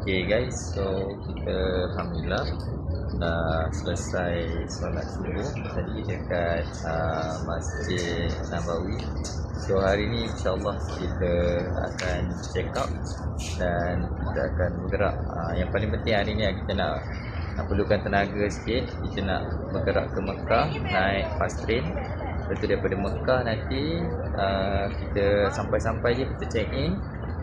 Okay guys, so kita Alhamdulillah dah selesai solat subuh tadi dekat uh, Masjid Nabawi. So hari ni insyaAllah kita akan check out dan kita akan bergerak. Uh, yang paling penting hari ni kita nak nak perlukan tenaga sikit. Kita nak bergerak ke Mekah naik fast train. Lepas tu daripada Mekah nanti uh, kita sampai-sampai je kita check in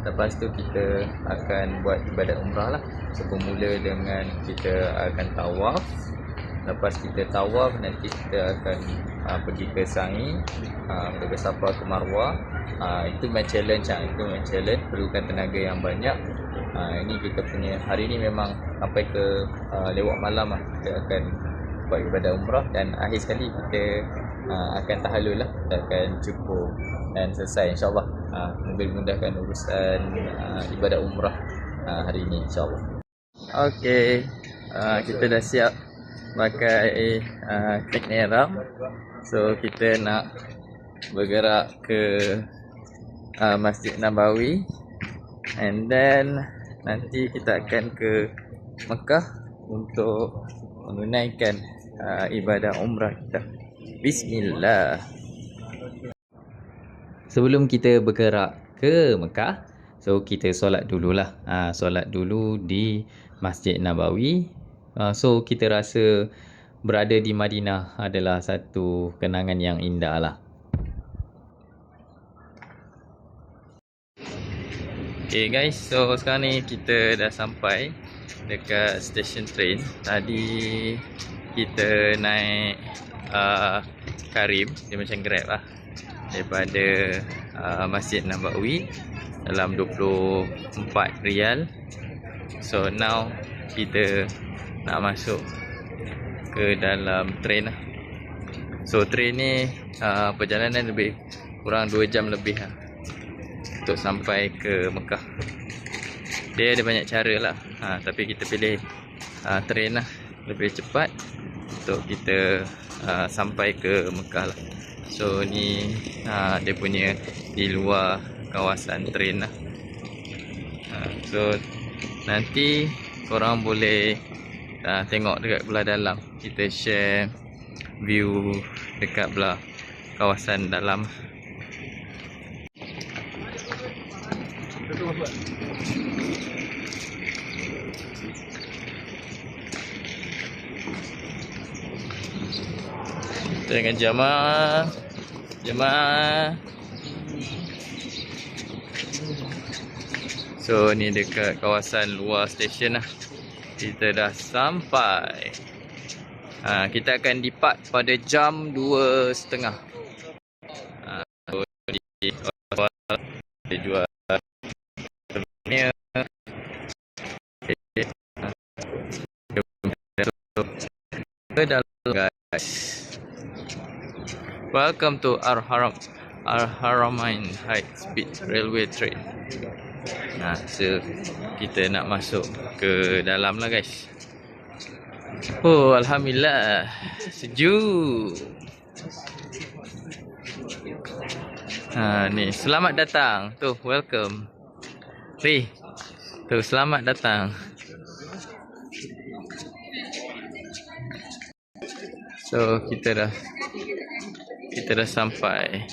Lepas tu kita akan buat ibadat umrah lah. So bermula dengan kita akan tawaf. Lepas kita tawaf nanti kita akan uh, pergi ke Sa'i uh, Ke Safa ke Marwah. Uh, Itu main challenge lah, itu main challenge Perlukan tenaga yang banyak. Uh, Ini kita punya, hari ni memang sampai ke uh, lewat malam lah Kita akan buat ibadat umrah. Dan akhir sekali kita uh, akan tahalul lah. Akan cukup dan selesai insyaAllah. Uh, Mobil memudahkan urusan uh, ibadat umrah uh, hari ini insyaAllah. Okay uh, Kita dah siap pakai uh, teknik ihram So kita nak bergerak ke uh, Masjid Nabawi. And then nanti kita akan ke Mekah untuk menunaikan uh, ibadah umrah kita Bismillah. Sebelum kita bergerak ke Mekah so kita solat dululah. Ha, solat dulu di Masjid Nabawi. Ha, so kita rasa berada di Madinah adalah satu kenangan yang indah lah Okay guys, so sekarang ni kita dah sampai dekat stesen train. Tadi kita naik uh, Karim, dia macam Grab lah daripada uh, Masjid Nabawi dalam 24 rial. So now kita nak masuk ke dalam train lah. So train ni uh, perjalanan lebih kurang 2 jam lebih lah untuk sampai ke Mekah. Dia ada banyak cara lah. Ha, tapi kita pilih uh, train lah lebih cepat untuk kita uh, sampai ke Mekah lah. So ni ha, dia punya di luar kawasan train lah. Ha, so nanti korang boleh ha, tengok dekat belah dalam. Kita share view dekat belah kawasan dalam. Dengan jemaah. Jemaah. So ni dekat kawasan luar stesen lah. Kita dah sampai. Ha, kita akan dipak pada jam 2.30 ha, so di kawasan kita jual ni dalam guys Welcome to Ar Haram Ar Haramain High Speed Railway Train. Nah, so kita nak masuk ke dalam lah guys. Oh, alhamdulillah. Sejuk. Ha ni, selamat datang. Tu, welcome. Ri. Tu, selamat datang. So, kita dah kita dah sampai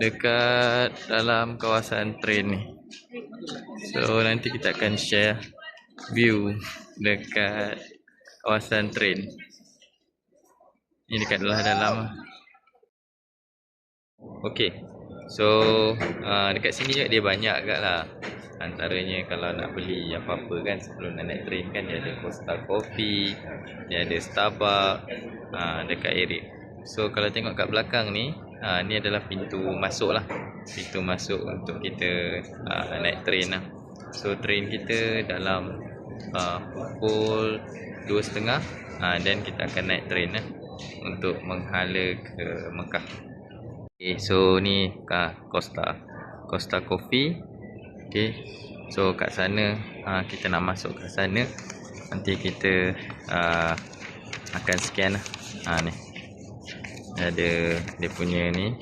dekat dalam kawasan train ni. So nanti kita akan share view dekat kawasan train. Ini dekat dalam dalam. Okay. So uh, dekat sini dia banyak agak lah. Antaranya kalau nak beli apa-apa kan sebelum nak naik train kan dia ada Costa Coffee, dia ada Starbucks uh, dekat area So kalau tengok kat belakang ni ha, Ni adalah pintu masuk lah Pintu masuk untuk kita ha, naik train lah. So train kita dalam ha, pukul 2.30 ha, Dan kita akan naik train lah Untuk menghala ke Mekah. Okay, So ni ha, Costa. Costa Coffee. Okay. So kat sana ha, kita nak masuk kat sana. Nanti kita ha, akan scan lah. Ha, ni ada dia punya ni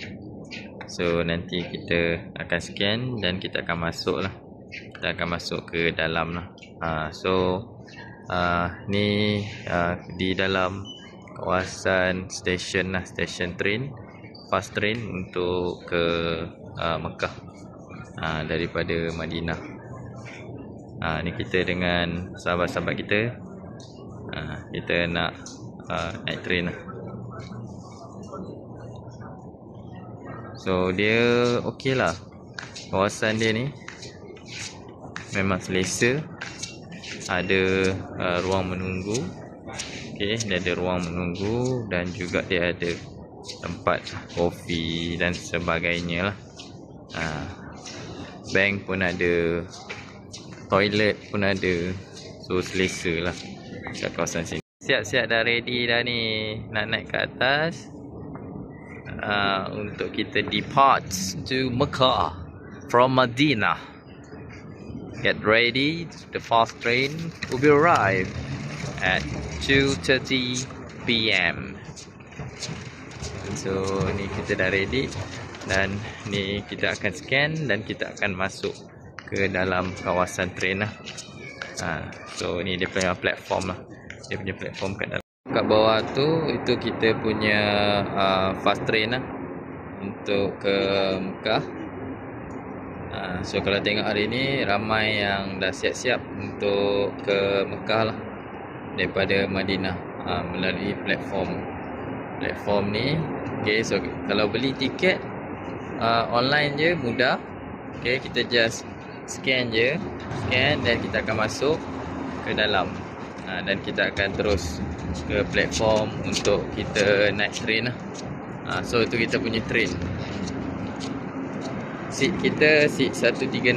so nanti kita akan scan dan kita akan masuk lah kita akan masuk ke dalam lah. Ha, so uh, ni uh, di dalam kawasan stesen lah, stesen train, fast train untuk ke uh, Mekah uh, daripada Madinah. Ha, ni kita dengan sahabat-sahabat kita. Ha, kita nak uh, naik train lah. So dia okey lah. Kawasan dia ni Memang selesa. Ada uh, ruang menunggu. Okay, dia ada ruang menunggu Dan juga dia ada Tempat kopi dan sebagainya lah. Uh, Bank pun ada Toilet pun ada. So selesa lah Kat kawasan sini. Siap-siap dah ready dah ni Nak naik ke atas uh, untuk kita depart to Mecca from Medina. Get ready, the fast train will be arrive at 2.30 p.m. So ni kita dah ready dan ni kita akan scan dan kita akan masuk ke dalam kawasan train lah. Ha, so ni dia punya platform lah. Dia punya platform kat dalam kat bawah tu itu kita punya uh, fast train lah. Untuk ke Mekah. Uh, so kalau tengok hari ni ramai yang dah siap-siap untuk ke Mekah lah. Daripada Madinah uh, melalui platform. Platform ni okay, so kalau beli tiket uh, online je mudah. Okay, kita just scan je. Scan dan kita akan masuk ke dalam uh, dan kita akan terus ke platform untuk kita naik train lah. Ha, so itu kita punya train. Seat kita seat 136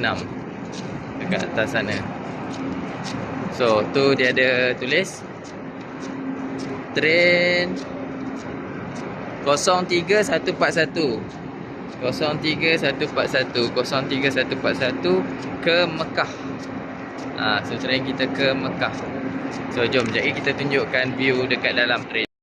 dekat atas sana. So tu dia ada tulis train 03141 03141 03141 ke Mekah. Ha, so train kita ke Mekah. So jom jadi kita tunjukkan view dekat dalam train